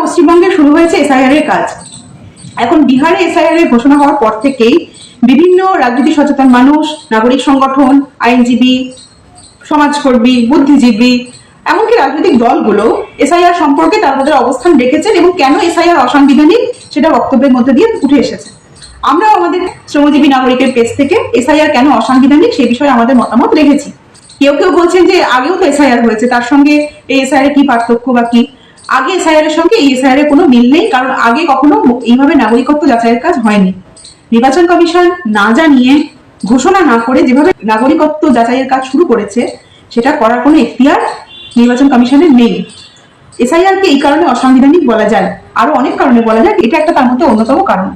পশ্চিমবঙ্গে শুরু হয়েছে এসআইআর এর কাজ। এখন বিহারে এসআইআর এর ঘোষণা হওয়ার পর থেকেই বিভিন্ন রাজনীতি সচেতন মানুষ, নাগরিক সংগঠন, আইনজীবী, সমাজকর্মী, বুদ্ধিজীবী, এমনকি রাজনৈতিক দলগুলো এসআইআর সম্পর্কে তাদের অবস্থান রেখেছেন এবং কেন এসআইআর অসাংবিধানিক সেটা বক্তব্যের মধ্যে দিয়ে উঠে এসেছে। আমরাও আমাদের শ্রমজীবী নাগরিকের পেজ থেকে এসআইআর কেন অসাংবিধানিক সে বিষয়ে আমাদের মতামত রেখেছি। কেউ কেউ বলছেন যে আগেও তো এসআইআর হয়েছে, তার সঙ্গে এই এসআইআর কি পার্থক্য বা কি? আগে এসআইআর এর সঙ্গে এসআইআর এর কোনো মিল নেই, কারণ আগে কখনো এইভাবে নাগরিকত্ব যাচাইয়ের কাজ হয়নি। নির্বাচন কমিশন না জানিয়ে, ঘোষণা না করে যেভাবে নাগরিকত্ব যাচাইয়ের কাজ শুরু করেছে, সেটা করার কোনো এখতিয়ার নির্বাচন কমিশনের নেই। এসআইআর কে এই কারণে অসাংবিধানিক বলা যায়। আরও অনেক কারণে বলা যায়, এটা একটা তার মধ্যে অন্যতম কারণ।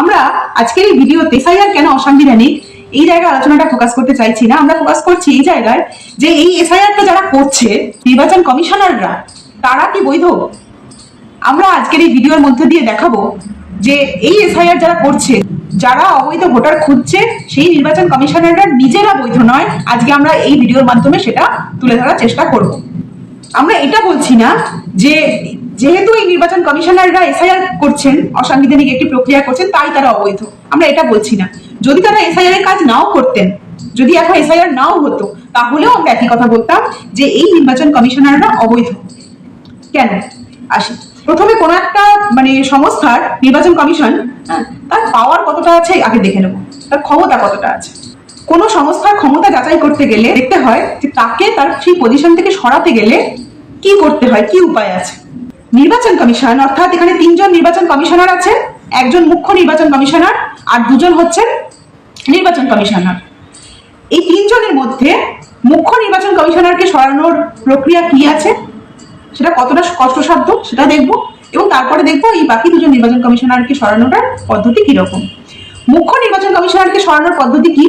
আমরা আজকের এই ভিডিওতে এসআইআর কেন অসাংবিধানিক, এই জায়গায় আলোচনাটা ফোকাস করতে চাইছি না। আমরা ফোকাস করছি এই জায়গায় যে এই এসআইআরটা যারা করছে, নির্বাচন কমিশনাররা তারা কি বৈধ? আমরা আজকের এই ভিডিওর মধ্যে দিয়ে দেখাবো যে এই এসআইআর যারা করছে, যারা অবৈধ ভোটার খুঁজছে, সেই নির্বাচন কমিশনাররা নিজেরা বৈধ নয়। আজকে আমরা এই ভিডিওর মাধ্যমে সেটা তুলে ধরার চেষ্টা করব। আমরা এটা বলছি না যে যেহেতু এই নির্বাচন কমিশনাররা এসআইআর করছেন, অসাংবিধানিক একটি প্রক্রিয়া করছেন, তাই তারা অবৈধ। আমরা এটা বলছি না। যদি তারা এসআইআর এর কাজ নাও করতেন, যদি এখন এসআইআর নাও হতো, তাহলেও আমরা একই কথা বলতাম যে এই নির্বাচন কমিশনাররা অবৈধ। কেন? আসি। প্রথমে কোন একটা মানে সংস্থার নির্বাচন কমিশন হ্যাঁ, তার পাওয়ার কতটা আছে আগে দেখে নেব। তার ক্ষমতা কতটা আছে। কোন সংস্থার ক্ষমতা যাচাই করতে গেলে দেখতে হয় যে তাকে তার সেই পজিশন থেকে সরাতে গেলে কি করতে হয় কি উপায় আছে। নির্বাচন কমিশন অর্থাৎ এখানে তিনজন নির্বাচন কমিশনার আছে একজন মুখ্য নির্বাচন কমিশনার আর দুজন হচ্ছেন নির্বাচন কমিশনার। এই তিনজনের মধ্যে মুখ্য নির্বাচন কমিশনারকে সরানোর প্রক্রিয়া কি আছে? সেটা কতটা কষ্টসাধ্য সেটা দেখব এবং তারপরে দেখব এই বাকি দুজন নির্বাচন কমিশনারকে সরানোটার পদ্ধতি কীরকম। মুখ্য নির্বাচন কমিশনারকে সরানোর পদ্ধতি কি?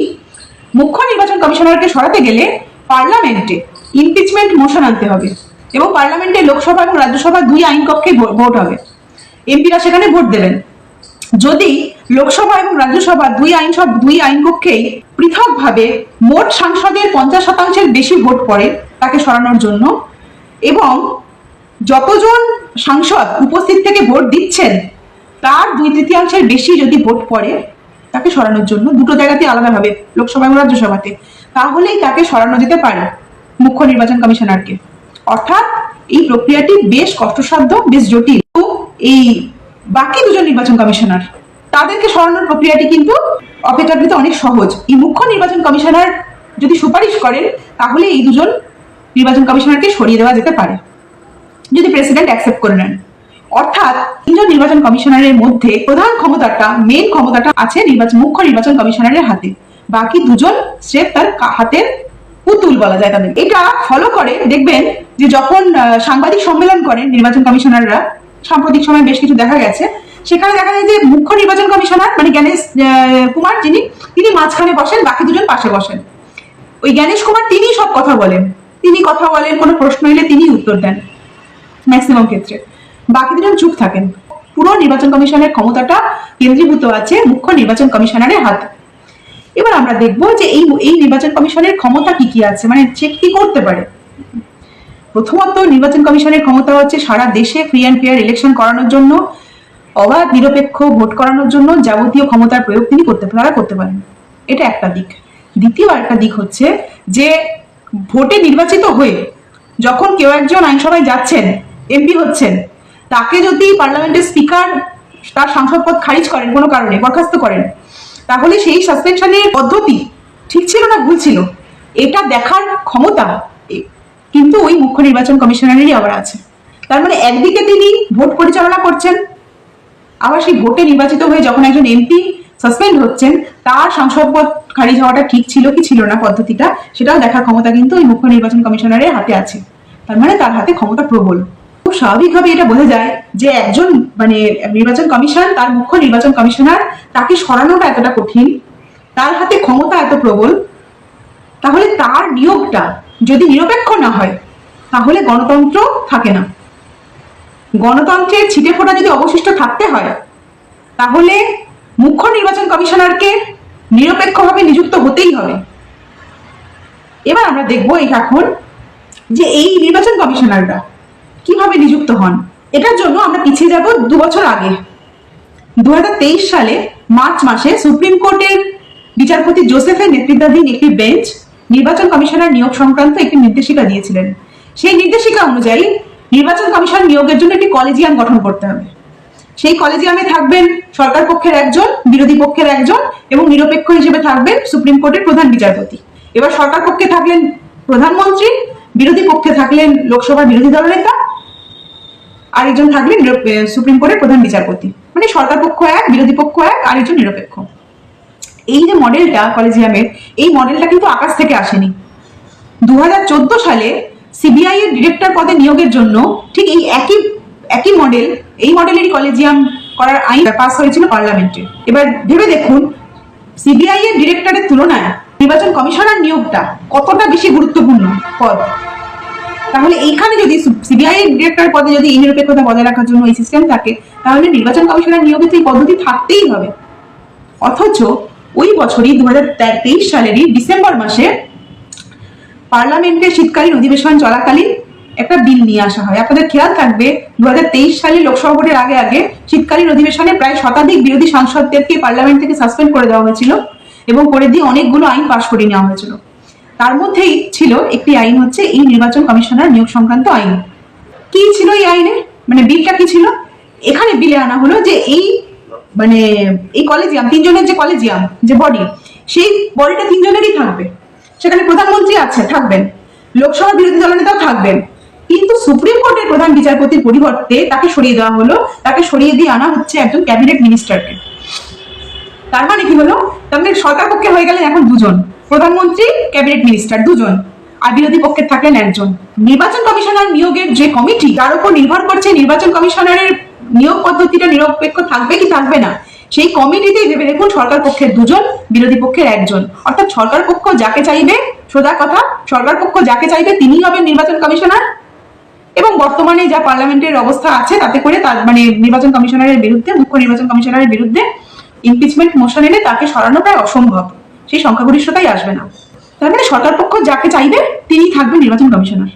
মুখ্য নির্বাচন কমিশনারকে সরাতে গেলে পার্লামেন্টে ইমপিচমেন্ট মোশন আনতে হবে এবং পার্লামেন্টে লোকসভা এবং রাজ্যসভা দুই আইন কক্ষে ভোট হবে। এমপিরা সেখানে ভোট দেবেন। যদি লোকসভা এবং রাজ্যসভা দুই আইন সব দুই আইন কক্ষেই পৃথকভাবে মোট সাংসদের পঞ্চাশ শতাংশের বেশি ভোট পড়ে তাকে সরানোর জন্য এবং যতজন সাংসদ উপস্থিত থেকে ভোট দিচ্ছেন, তার দুই তৃতীয়াংশের বেশি যদি ভোট পড়ে, তাকে সরানোর জন্য দুটো জায়গাতে আলাদাভাবে, লোকসভা এবং রাজ্যসভাতে, তাহলেই তাকে সরানো যেতে পারে মুখ্য নির্বাচন কমিশনারকে। অর্থাৎ এই প্রক্রিয়াটি বেশ কষ্টসাধ্য, বেশ জটিল। এই বাকি দুজন নির্বাচন কমিশনার, তাদেরকে সরানোর প্রক্রিয়াটি কিন্তু অপেক্ষাকৃত অনেক সহজ। এই মুখ্য নির্বাচন কমিশনার যদি সুপারিশ করেন, তাহলে এই দুজন নির্বাচন কমিশনারকে সরিয়ে দেওয়া যেতে পারে। যদি প্রেসিডেন্ট অ্যাকসেপ্ট করে নেন। অর্থাৎ তিনজন নির্বাচন কমিশনারের মধ্যে প্রধান ক্ষমতাটা মেন ক্ষমতাটা আছে নির্বাচন, মুখ্য নির্বাচন কমিশনারের হাতে। বাকি দুজন স্রেফ তার হাতের পুতুল বলা যায় তাদের। এটা ফলো করে, দেখবেন যে যখন সাংবাদিক সম্মেলন করেন নির্বাচন কমিশনাররা, সাম্প্রতিক সময় বেশ কিছু দেখা গেছে, সেখানে দেখা যায় যে মুখ্য নির্বাচন কমিশনার মানে জ্ঞানেশ কুমার যিনি, তিনি মাঝখানে বসেন, বাকি দুজন পাশে বসেন। ওই জ্ঞানেশ কুমার তিনি সব কথা বলেন। তিনি কথা বলেন, কোনো প্রশ্ন এলে তিনি উত্তর দেন। ম্যাক্সিমাম ক্ষেত্রে। বাকি দুজন চুপ থাকেন পুরো নির্বাচন কমিশনের ক্ষমতাটা কেন্দ্রীভূত আছে, মুখ্য নির্বাচন কমিশনারের হাতে। এবার আমরা দেখব যে এই এই নির্বাচন কমিশনের ক্ষমতা কি কি আছে মানে সে কি করতে পারে? প্রথমত, নির্বাচন কমিশনের ক্ষমতা হচ্ছে সারা দেশে ফ্রি অ্যান্ড ফেয়ার ইলেকশন করানোর জন্য, অবাধ, নিরপেক্ষ ভোট করানোর জন্য যাবতীয় ক্ষমতার প্রয়োগ তিনি করতে, তারা করতে পারেন। এটা একটা দিক। দ্বিতীয় একটা দিক হচ্ছে যে, ভোটে নির্বাচিত হয়ে যখন কেউ একজন আইনসভায় যাচ্ছেন এমপি হচ্ছেন। তাকে যদি পার্লামেন্টের স্পিকার তার সাংসদ পদ খারিজ করেন কোনো কারণে, বরখাস্ত করেন, তাহলে সেই সাসপেনশনের পদ্ধতি ঠিক ছিল না, ভুল ছিল? এটা দেখার ক্ষমতা কিন্তু ওই মুখ্য নির্বাচন কমিশনারেরই আবার আছে। তার মানে একদিকে তিনি ভোট পরিচালনা করছেন, আবার সেই ভোটে নির্বাচিত হয়ে যখন একজন এমপি সাসপেন্ড হচ্ছেন, তার সংসদ পদ খারিজ হওয়াটা ঠিক ছিল কি ছিল না পদ্ধতিটা, সেটাও দেখার ক্ষমতা কিন্তু ওই মুখ্য নির্বাচন কমিশনারের হাতে আছে। তার মানে তার হাতে ক্ষমতা প্রবল। খুব স্বাভাবিকভাবে এটা বোঝা যায় যে একজন মানে নির্বাচন কমিশন, তার মুখ্য নির্বাচন কমিশনার তাকে সরানোটা এতটা কঠিন, তার হাতে ক্ষমতা এত প্রবল, তাহলে তার নিয়োগটা যদি নিরপেক্ষ না হয়, তাহলে গণতন্ত্র থাকে না। গণতন্ত্রের ছিটে ফোটা যদি অবশিষ্ট থাকতে হয়, তাহলে মুখ্য নির্বাচন কমিশনারকে নিরপেক্ষভাবে নিযুক্ত হতেই হবে। এবার আমরা দেখব এখন যে এই নির্বাচন কমিশনাররা কীভাবে নিযুক্ত হন? এটার জন্য আমরা পিছিয়ে যাব দু বছর আগে। দু সালে মার্চ মাসে সুপ্রিম কোর্টের বিচারপতি জোসেফের নেতৃত্বাধীন একটি বেঞ্চ নির্বাচন কমিশনার নিয়োগ সংক্রান্ত একটি নির্দেশিকা দিয়েছিলেন। সেই নির্দেশিকা অনুযায়ী নির্বাচন কমিশন নিয়োগের জন্য একটি কলেজিয়াম গঠন করতে হবে। সেই কলেজিয়ামে থাকবেন সরকার পক্ষের একজন, বিরোধী পক্ষের একজন এবং নিরপেক্ষ হিসেবে থাকবেন সুপ্রিম কোর্টের প্রধান বিচারপতি। এবার সরকার পক্ষে থাকলেন প্রধানমন্ত্রী, বিরোধী পক্ষে থাকলেন লোকসভার বিরোধী দলনেতা আরেকজন নিরপ- সুপ্রিম কোর্টের প্রধান বিচারপতি। মানে সরকার পক্ষ এক, বিরোধী পক্ষ এক, আরেকজন নিরপেক্ষ। এই যে মডেলটা কলেজিয়ামের, এই মডেলটা কিন্তু আকাশ থেকে আসেনি। দুহাজার চোদ্দ সালে সিবিআই এর ডিরেক্টর পদে নিয়োগের জন্য ঠিক এই একই একই মডেল, এই মডেলেরই কলেজিয়াম করার আইন পাস হয়েছিল পার্লামেন্টে। এবার ভেবে দেখুন, সিবিআই এর ডিরেক্টরের তুলনায় নির্বাচন কমিশনার নিয়োগটা কতটা বেশি গুরুত্বপূর্ণ পদ? তাহলে এইখানে যদি সিবিআই ডিরেক্টর পদে যদি নিরপেক্ষতা বজায় রাখার জন্য এই সিস্টেম থাকে, তাহলে নির্বাচন কমিশনার নিয়োগে তো এই পদ্ধতি থাকতেই হবে। অথচ ওই বছরই দু সালেরই ডিসেম্বর মাসে পার্লামেন্টের শীতকালীন অধিবেশন চলাকালীন একটা বিল নিয়ে আসা হয়। আপনাদের খেয়াল থাকবে দু সালে লোকসভা ভোটের আগে আগে শীতকালীন অধিবেশনে প্রায় শতাধিক বিরোধী সাংসদদেরকে পার্লামেন্ট থেকে সাসপেন্ড করে দেওয়া হয়েছিল এবং করে দিয়ে অনেকগুলো আইন পাশ করে নেওয়া হয়েছিল। তার মধ্যেই ছিল একটি আইন হচ্ছে এই নির্বাচন কমিশনার নিয়োগ সংক্রান্ত আইন। কি ছিল এই আইনে? মানে বিলটা কি ছিল? এখানে বিলে আনা হলো যে এই মানে এই কলেজিয়াম, তিনজনের যে কলেজিয়াম, যে বডি সেই বডিটা তিনজনেরই থাকবে। সেখানে প্রধানমন্ত্রী আছে, থাকবেন। লোকসভা বিরোধী দলনেতাও থাকবেন। কিন্তু সুপ্রিম কোর্টের প্রধান বিচারপতির পরিবর্তে তাকে সরিয়ে দেওয়া হলো। তাকে সরিয়ে দিয়ে আনা হচ্ছে একজন ক্যাবিনেট মিনিস্টারকে। তার মানে কি হলো? তার মানে সরকার পক্ষে হয়ে গেলেন এখন দুজন। প্রধানমন্ত্রী, ক্যাবিনেট মিনিস্টার দুজন আর বিরোধী পক্ষে থাকলেন একজন। নির্বাচন কমিশনার নিয়োগের যে কমিটি, তার উপর নির্ভর করছে নির্বাচন কমিশনারের নিয়োগ পদ্ধতিটা নিরপেক্ষ থাকবে কি থাকবে না। সেই কমিটিতেই ভেবে দেখুন সরকার পক্ষের দুজন, বিরোধী পক্ষের একজন। অর্থাৎ সরকার পক্ষ যাকে চাইবে, সোজা কথা, সরকার পক্ষ যাকে চাইবে তিনিই হবেন নির্বাচন কমিশনার। এবং বর্তমানে যা পার্লামেন্টের অবস্থা আছে, তাতে করে তার মানে নির্বাচন কমিশনারের বিরুদ্ধে, মুখ্য নির্বাচন কমিশনারের বিরুদ্ধে ইমপিচমেন্ট মোশন এনে তাকে সরানো প্রায় অসম্ভব। সেই সংখ্যাগরিষ্ঠতাই আসবে না। তার মানে সরকার পক্ষ যাকে চাইবে তিনি থাকবেন নির্বাচন কমিশনার।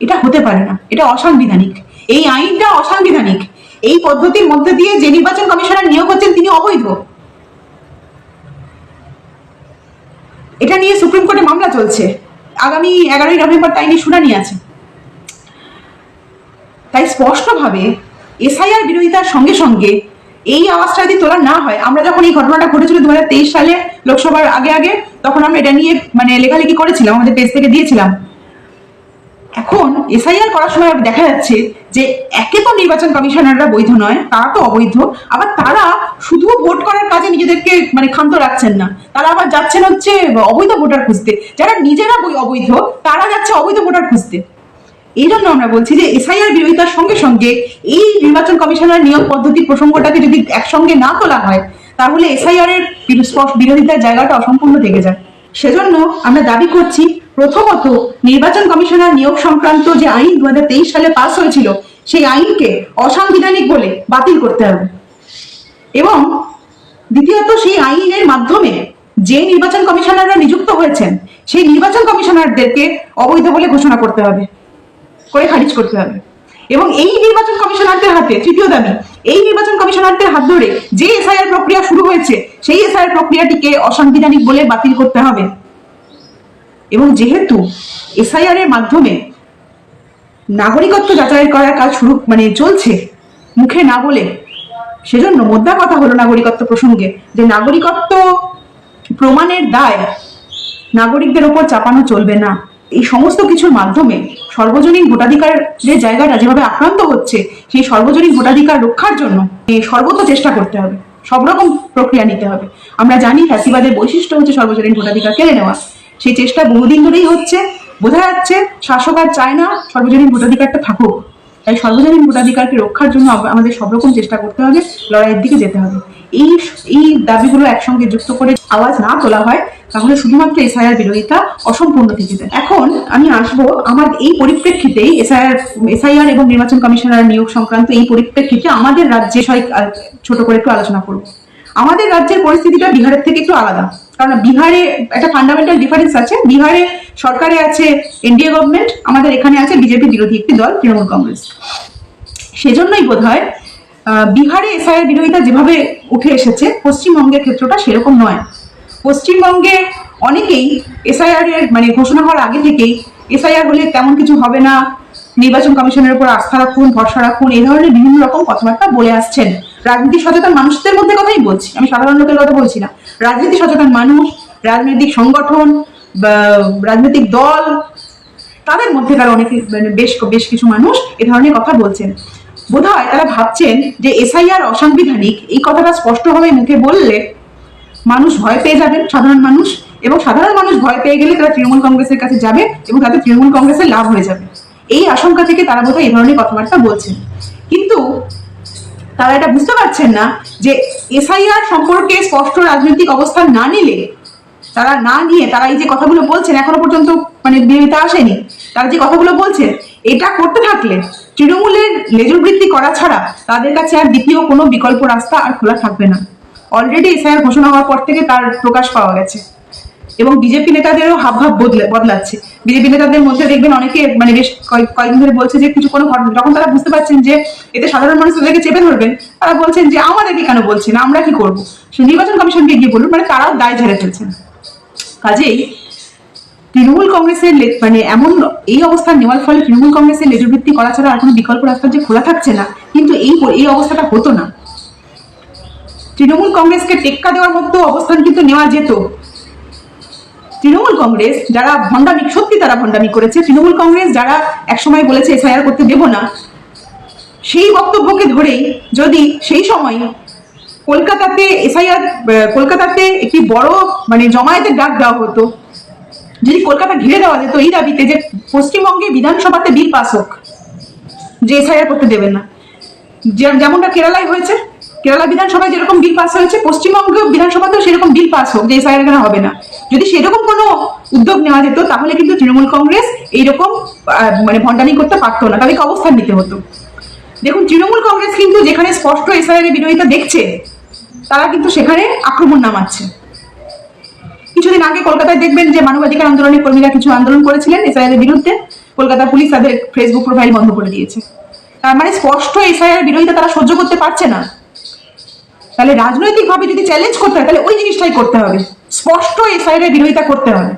এটা হতে পারে না। এটা অসাংবিধানিক। এই আইনটা অসাংবিধানিক। এই পদ্ধতির মধ্যে দিয়ে যে নির্বাচন কমিশনার নিয়োগ হচ্ছেন, তিনি অবৈধ। এটা নিয়ে সুপ্রিম কোর্টে মামলা চলছে। আগামী এগারোই নভেম্বর তাই নিয়ে শুনানি আছে। তাই স্পষ্টভাবে এসআইআর বিরোধিতার সঙ্গে সঙ্গে এই আওয়াজটা যদি তোলা না হয়, আমরা যখন এই ঘটনাটা ঘটেছিল দুহাজার তেইশ সালে লোকসভার আগে আগে, তখন আমরা এটা নিয়ে মানে লেখালেখি করেছিলাম, আমাদের পেজ থেকে দিয়েছিলাম। এখন এসআইআর করার সময় দেখা যাচ্ছে যে একে তো নির্বাচন কমিশনাররা বৈধ নয়, তারা তো অবৈধ, আবার তারা শুধু ভোট করার কাজে নিজেদেরকে মানে ক্ষান্ত রাখছেন না। তারা আবার যাচ্ছেন হচ্ছে অবৈধ ভোটার খুঁজতে। যারা নিজেরা অবৈধ, তারা যাচ্ছে অবৈধ ভোটার খুঁজতে। এই জন্য আমরা বলছি যে এসআইআর বিরোধিতার সঙ্গে সঙ্গে এই নির্বাচন কমিশনার নিয়োগ পদ্ধতি প্রসঙ্গটাকে যদি একসঙ্গে না তোলা হয়, তাহলে এসআইআর এর বিরোধিতার জায়গাটা অসম্পূর্ণ থেকে যায়। সেজন্য আমরা দাবি করছি, প্রথমত নির্বাচন কমিশনার নিয়োগ সংক্রান্ত যে আইন দু হাজার তেইশ সালে পাস হয়েছিল, সেই আইনকে অসাংবিধানিক বলে বাতিল করতে হবে। এবং দ্বিতীয়ত সেই আইনের মাধ্যমে যে নির্বাচন কমিশনাররা নিযুক্ত হয়েছেন, সেই নির্বাচন কমিশনারদেরকে অবৈধ বলে ঘোষণা করতে হবে। করে খারিজ করতে হবে। এবং এই নির্বাচন কমিশনারদের হাতে, তৃতীয় দাবি, এই নির্বাচন কমিশনারদের হাত ধরে যে এসআইআর প্রক্রিয়া শুরু হয়েছে, সেই এসআইআর প্রক্রিয়াটিকে অসাংবিধানিক বলে বাতিল করতে হবে। এবং যেহেতু এসআইআর এর মাধ্যমে নাগরিকত্ব যাচাই করার কাজ শুরু মানে চলছে, মুখে না বলে, সেজন্য মোদ্দা কথা হলো নাগরিকত্ব প্রসঙ্গে, যে নাগরিকত্ব প্রমাণের দায় নাগরিকদের ওপর চাপানো চলবে না। এই সমস্ত কিছুর মাধ্যমে সর্বজনীন ভোটাধিকারের যে জায়গাটা যেভাবে আক্রান্ত হচ্ছে, সেই সর্বজনীন ভোটাধিকার রক্ষার জন্য সর্বত চেষ্টা করতে হবে। সব রকম প্রক্রিয়া নিতে হবে। আমরা জানি ফ্যাসিবাদের বৈশিষ্ট্য হচ্ছে সর্বজনীন ভোটাধিকার কেড়ে নেওয়া। সেই চেষ্টা বহুদিন ধরেই হচ্ছে। বোঝা যাচ্ছে শাসক আর চায় না সর্বজনীন ভোটাধিকারটা থাকুক। তাই সর্বজনীন ভোটাধিকারকে রক্ষার জন্য আমাদের সব রকম চেষ্টা করতে হবে। লড়াইয়ের দিকে যেতে হবে। এই এই দাবিগুলো একসঙ্গে যুক্ত করে আওয়াজ না তোলা হয়, তাহলে শুধুমাত্র এসআইআর বিরোধিতা অসম্পূর্ণ থেকে যায়। এখন আমি আসব আমার এই পরিপ্রেক্ষিতেই এসআইআর এসআইআর এবং নির্বাচন কমিশনার নিয়োগ সংক্রান্ত এই পরিপ্রেক্ষিতে আমাদের রাজ্যে ছোট করে একটু আলোচনা করব। আমাদের রাজ্যের পরিস্থিতিটা বিহারের থেকে একটু আলাদা। কারণ বিহারে একটা ফান্ডামেন্টাল ডিফারেন্স আছে। বিহারে সরকারে আছে এনডিএ গভর্নমেন্ট আমাদের এখানে আছে বিজেপি বিরোধী একটি দল, তৃণমূল কংগ্রেস। সেজন্যই বোধ হয় বিহারে এসআইআর বিরোধিতা যেভাবে উঠে এসেছে, পশ্চিমবঙ্গের ক্ষেত্রটা সেরকম নয়। পশ্চিমবঙ্গে অনেকেই এসআইআর এর মানে ঘোষণা হওয়ার আগে থেকেই এসআইআর হলে তেমন কিছু হবে না, নির্বাচন কমিশনের উপর আস্থা রাখুন, ভরসা রাখুন, এই ধরনের বিভিন্ন রকম কথাবার্তা বলে আসছেন। রাজনীতি সচেতন মানুষদের মধ্যে কথাই বলছি, আমি সাধারণ লোকের কথা বলছি না। রাজনীতি সচেতন মানুষ, রাজনৈতিক সংগঠন রাজনৈতিক দল, তাদের মধ্যে তারা অনেকে মানে বেশ বেশ কিছু মানুষ এ ধরনের কথা বলছেন। বোধহয় তারা ভাবছেন যে এসআইআর অসাংবিধানিক, এই কথাটা স্পষ্টভাবে মুখে বললে মানুষ ভয় পেয়ে যাবেন সাধারণ মানুষ। এবং সাধারণ মানুষ ভয় পেয়ে গেলে তারা তৃণমূল কংগ্রেসের কাছে যাবে এবং তাদের তৃণমূল কংগ্রেসের লাভ হয়ে যাবে। এই আশঙ্কা থেকে তারা বোধহয় এই ধরনের কথাবার্তা বলছেন। কিন্তু তারা এটা বুঝতে পারছেন না যে এসআইআর সম্পর্কে স্পষ্ট রাজনৈতিক অবস্থান না নিলে, তারা না নিয়ে তারা এই যে কথাগুলো বলছেন, এখনও পর্যন্ত মানে বিরোধিতা আসেনি, তারা যে কথাগুলো বলছেন এটা করতে থাকলে তৃণমূলের লেজুবৃত্তি করা ছাড়া তাদের কাছে আর দ্বিতীয় কোনো বিকল্প রাস্তা আর খোলা থাকবে না। অলরেডি এসআইআর ঘোষণা হওয়ার পর থেকে তার প্রকাশ পাওয়া গেছে। এবং বিজেপি নেতাদেরও হাবভাব বদলে, বদলাচ্ছে। বিজেপি নেতাদের মধ্যে দেখবেন অনেকে মানে বেশ কয়েক- কয়েকদিন ধরে বলছে যে কিছু কোনো ঘটনা যখন তারা বুঝতে পারছেন যে এতে সাধারণ মানুষ তাদেরকে চেপে ধরবেন, তারা বলছেন যে আমাদেরকে কেন বলছেন আমরা কি করব? নির্বাচন কমিশনকে গিয়ে বলুন মানে তারাও দায় ঝেড়ে ফেলছেন। কাজেই তৃণমূল কংগ্রেসের মানে এমন এই অবস্থান নেওয়ার ফলে তৃণমূল কংগ্রেসের লেজবৃত্তি করা ছাড়া আর কোনো বিকল্প রাস্তা যে খোলা থাকছে না, কিন্তু এই এই অবস্থাটা হতো না। তৃণমূল কংগ্রেসকে টেক্কা দেওয়ার মতো অবস্থান কিন্তু নেওয়া যেত। তৃণমূল কংগ্রেস যারা ভণ্ডামি, সত্যি তারা ভণ্ডামি করেছে। তৃণমূল কংগ্রেস যারা একসময় বলেছে এসআইআর করতে দেব না। সেই বক্তব্যকে ধরেই যদি সেই সময় কলকাতাতে এসআইআর কলকাতাতে একটি বড় মানে জমায়েতের ডাক দেওয়া হতো যদি কলকাতা ঘিরে দেওয়া যেত এই দাবিতে যে পশ্চিমবঙ্গে বিধানসভাতে বিল পাস হোক, যে এসআইআর করতে দেবেন না। যেমনটা কেরালায় হয়েছে, কেরালা বিধানসভায় যেরকম বিল পাস হয়েছে পশ্চিমবঙ্গ বিধানসভাতেও সেরকম বিল পাস হোক, যে এসআইআর এখানে হবে না। যদি সেরকম কোনো উদ্যোগ নেওয়া যেত, তাহলে কিন্তু তৃণমূল কংগ্রেস এইরকম মানে ভণ্ডামি করতে পারতো না, তাদেরকে অবস্থান নিতে হতো। দেখুন, তৃণমূল কংগ্রেস কিন্তু যেখানে স্পষ্ট এসআইআর বিরোধিতা দেখছে, তারা কিন্তু সেখানে আক্রমণ নামাচ্ছে। কিছুদিন আগে কলকাতায় দেখবেন যে মানবাধিকার আন্দোলনের কর্মীরা কিছু আন্দোলন করেছিলেন এসআইআর বিরুদ্ধে। কলকাতা পুলিশ তাদের ফেসবুক প্রোফাইল বন্ধ করে দিয়েছে। তার মানে স্পষ্ট এসআইআর বিরোধিতা তারা সহ্য করতে পারছে না। তাহলে রাজনৈতিকভাবে যদি চ্যালেঞ্জ করতে হয়, তাহলে ওই জিনিসটাই করতে হবে। স্পষ্ট এসআইআর এর বিরোধিতা করতে হবে।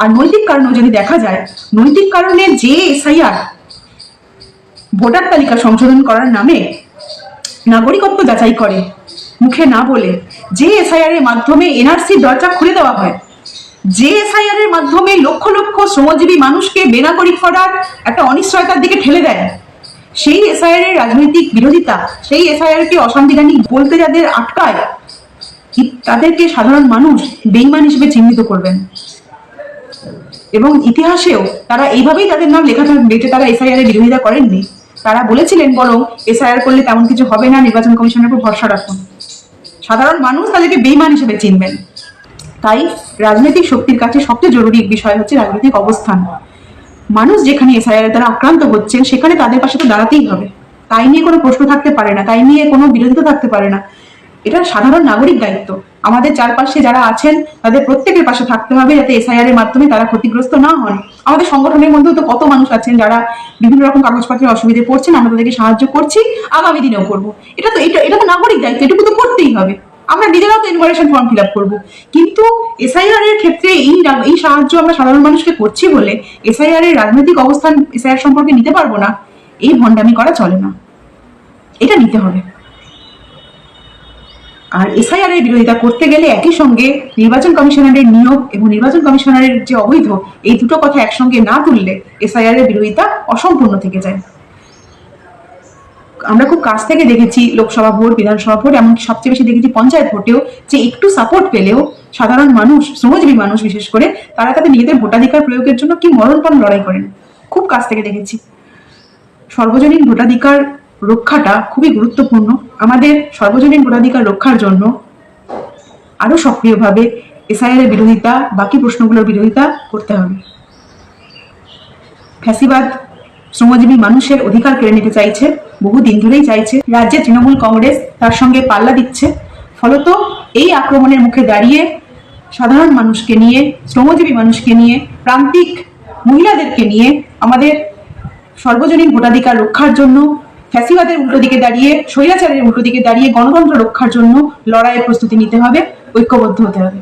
আর নৈতিক কারণেও যদি দেখা যায়, নৈতিক কারণে যে এসআইআর ভোটার তালিকা সংশোধন করার নামে নাগরিকত্ব যাচাই করে, মুখে না বলে যে এসআইআর এর মাধ্যমে এনআরসি দরজা খুলে দেওয়া হয়। যে এসআইআর এর মাধ্যমে লক্ষ লক্ষ শ্রমজীবী মানুষকে বেনাগরিক করার একটা অনিশ্চয়তার দিকে ঠেলে দেয়। সেই এসআইআর এর রাজনৈতিক বিরোধিতা, সেই এসআইআর কে অসাংবিধানিক বলতে যাদের আটকায় তাদেরকে সাধারণ মানুষ বেইমান হিসেবে চিহ্নিত করবেন? এবং ইতিহাসেও তারা এইভাবেই তাদের নাম লেখা থাকবে যে তারা এসআইআর এর বিরোধিতা করেননি। তারা বলেছিলেন বরং এসআইআর করলে তেমন কিছু হবে না, নির্বাচন কমিশনের উপর ভরসা রাখুন। সাধারণ মানুষ তাদেরকে বেইমান হিসেবে চিনবেন। তাই রাজনৈতিক শক্তির কাছে সবচেয়ে জরুরি বিষয় হচ্ছে রাজনৈতিক অবস্থান। মানুষ যেখানে এসআইআর দ্বারা আক্রান্ত হচ্ছেন, সেখানে তাদের পাশে তো দাঁড়াতেই হবে। তাই নিয়ে কোনো প্রশ্ন থাকতে পারে না, তাই নিয়ে কোনো বিরোধিতা থাকতে পারে না। এটা সাধারণ নাগরিক দায়িত্ব। আমাদের চারপাশে যারা আছেন, তাদের প্রত্যেকের পাশে থাকতে হবে যাতে এসআইআর এর মাধ্যমে তারা ক্ষতিগ্রস্ত না হন। আমাদের সংগঠনের মধ্যেও তো কত মানুষ আছেন যারা বিভিন্ন রকম কাগজপত্রের অসুবিধে পড়ছেন, আমরা তাদেরকে সাহায্য করছি, আগামী দিনেও করব। এটা তো, এটা এটা তো নাগরিক দায়িত্ব, এটুকু তো করতেই হবে। আমরা নিজেরাও তো ইনভারেশন ফর্ম ফিল আপ করব। কিন্তু এসআইআর এর ক্ষেত্রে এই এই সাহায্য আমরা সাধারণ মানুষকে করছি বলে এসআইআর এর রাজনৈতিক অবস্থান এসআইআর সম্পর্কে নিতে পারব না। এই ভণ্ডামি করা চলে না। এটা নিতে হবে। আর এসআইআর এর বিরোধিতা করতে গেলে একই সঙ্গে নির্বাচন কমিশনারের নিয়োগ এবং নির্বাচন কমিশনারের যে অবৈধ, এই দুটো কথা একসঙ্গে না তুললে এসআইআর এর বিরোধিতা অসম্পূর্ণ থেকে যায়। আমরা খুব কাছ থেকে দেখেছি লোকসভা ভোট, বিধানসভা ভোট, এমনকি সবচেয়ে বেশি দেখেছি পঞ্চায়েত ভোটেও যে একটু সাপোর্ট পেলেও সাধারণ মানুষ, শ্রমজীবী মানুষ বিশেষ করে, তারা তাদের নিজেদের ভোটাধিকার প্রয়োগের জন্য কি মরণপণ লড়াই করেন। খুব কাছ থেকে দেখেছি। সর্বজনীন ভোটাধিকার রক্ষাটা খুবই গুরুত্বপূর্ণ। আমাদের সর্বজনীন ভোটাধিকার রক্ষার জন্য আরও সক্রিয়ভাবে এসআইআর এর বিরোধিতা, বাকি প্রশ্নগুলোর বিরোধিতা করতে হবে। ফ্যাসিবাদ শ্রমজীবী মানুষের অধিকার কেড়ে নিতে চাইছে, বহু দিন ধরেই চাইছে। রাজ্যে তৃণমূল কংগ্রেস তার সঙ্গে পাল্লা দিচ্ছে। ফলত এই আক্রমণের মুখে দাঁড়িয়ে সাধারণ মানুষকে নিয়ে, শ্রমজীবী মানুষকে নিয়ে, প্রান্তিক মহিলাদেরকে নিয়ে আমাদের সর্বজনীন ভোটাধিকার রক্ষার জন্য ফ্যাসিবাদের উল্টো দিকে দাঁড়িয়ে, স্বৈরাচারের উল্টো দিকে দাঁড়িয়ে গণতন্ত্র রক্ষার জন্য লড়াইয়ের প্রস্তুতি নিতে হবে, ঐক্যবদ্ধ হতে হবে।